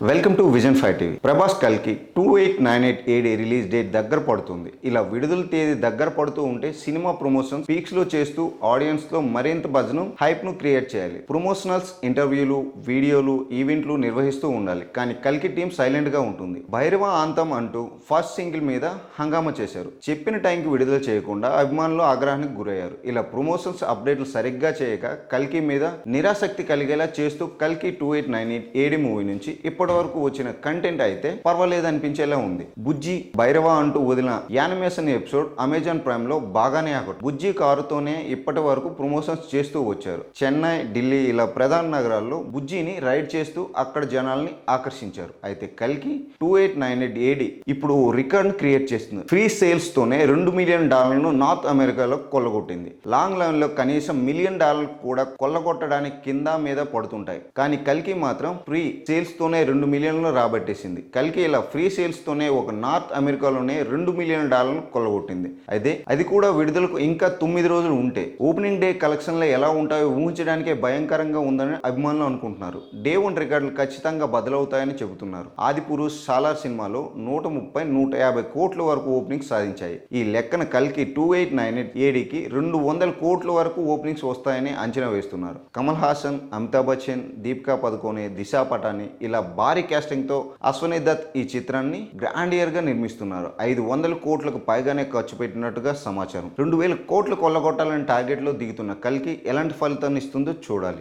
Welcome to vision five TV. Prabhas కల్కి two eight nine eight AD release date దగ్గర పడుతుంది. ఇలా విడుదల తేదీ దగ్గర పడుతూ ఉంటే సినిమా ప్రమోషన్ పీక్స్లో చేస్తూ ఆడియన్స్లో మరింత బజ్ను హైప్ను క్రియేట్ చేయాలి. ప్రమోషనల్స్ ఇంటర్వ్యూలు వీడియోలు ఈవెంట్లు నిర్వహిస్తూ ఉండాలి. కానీ కల్కి టీం సైలెంట్గా ఉంటుంది. భైరవ ఆంతం అంటూ ఫస్ట్ సింగిల్ మీద హంగామా చేశారు. చెప్పిన టైంకి విడుదల చేయకుండా అభిమానులు ఆగ్రహానికి గురయ్యారు. ఇలా ప్రమోషన్స్ అప్డేట్లు సరిగ్గా చేయక కల్కి మీద నిరాసక్తి కలిగేలా చేస్తూ కల్కి two eight nine eight AD movie నుంచి ఇప్పటి ఇప్పటి వరకు వచ్చిన కంటెంట్ అయితే పర్వాలేదు అనిపించేలా ఉంది. బుజ్జి భైరవ అంటూ వదిలిన యానిమేషన్ ఎపిసోడ్ అమెజాన్ ప్రైమ్లో బాగానే ఆకట్టు బుజ్జి కారుతోనే ఇప్పటి వరకు ప్రమోషన్స్ చేస్తూ వచ్చారు. చెన్నై ఢిల్లీ ఇలా ప్రధాన నగరాల్లో బుజ్జిని రైడ్ చేస్తూ అక్కడ జనాల్ని ఆకర్షించారు. అయితే కల్కి two eight nine eight AD ఇప్పుడు రికార్డ్ క్రియేట్ చేస్తుంది. ఫ్రీ సేల్స్ తోనే రెండు మిలియన్ డాలర్లను నార్త్ అమెరికాలో కొల్లగొట్టింది. లాంగ్ లైన్లో కనీసం మిలియన్ డాలర్ కూడా కొల్లగొట్టడానికి కింద మీద పడుతుంటాయి. కానీ కల్కి మాత్రం ఫ్రీ సేల్స్ తోనే రెండు మిలియన్లు రాబట్టేసింది. కల్కి ఇలా ఫ్రీ సేల్స్తోనే ఒక నార్త్ అమెరికాలోనే రెండు మిలియన్ డాలర్లు కొల్లగొట్టింది. అయితే అది కూడా విడుదలకు ఇంకా తొమ్మిది రోజులు ఉంటే ఓపెనింగ్ డే కలెక్షన్లు ఎలా ఉంటాయో ఊహించడానికే భయంకరంగా ఉందని అభిమానులు అనుకుంటున్నారు. డే వన్ రికార్డులు ఖచ్చితంగా బదులవుతాయని చెబుతున్నారు. ఆది పురుష్ సాలార్ సినిమాలో నూట ముప్పై నూట యాభై కోట్ల వరకు ఓపెనింగ్స్ సాధించాయి. ఈ లెక్కన కల్కి టూ ఎయిట్ నైన్ ఎయిట్ ఏడికి రెండు వందల కోట్ల వరకు ఓపెనింగ్స్ వస్తాయని అంచనా వేస్తున్నారు. కమల్ హాసన్ అమితాబ్ బచ్చన్ దీపికా పదుకోనే దిశా పటాని ఇలా భారీ క్యాస్టింగ్తో అశ్వనీ దత్ ఈ చిత్రాన్ని గ్రాండియర్గా నిర్మిస్తున్నారు. ఐదు వందల కోట్లకు పైగానే ఖర్చు పెట్టినట్టుగా సమాచారం. రెండు వేల కోట్లు కొల్లగొట్టాలని టార్గెట్లో దిగుతున్న కల్కి ఎలాంటి ఫలితాన్ని ఇస్తుందో చూడాలి.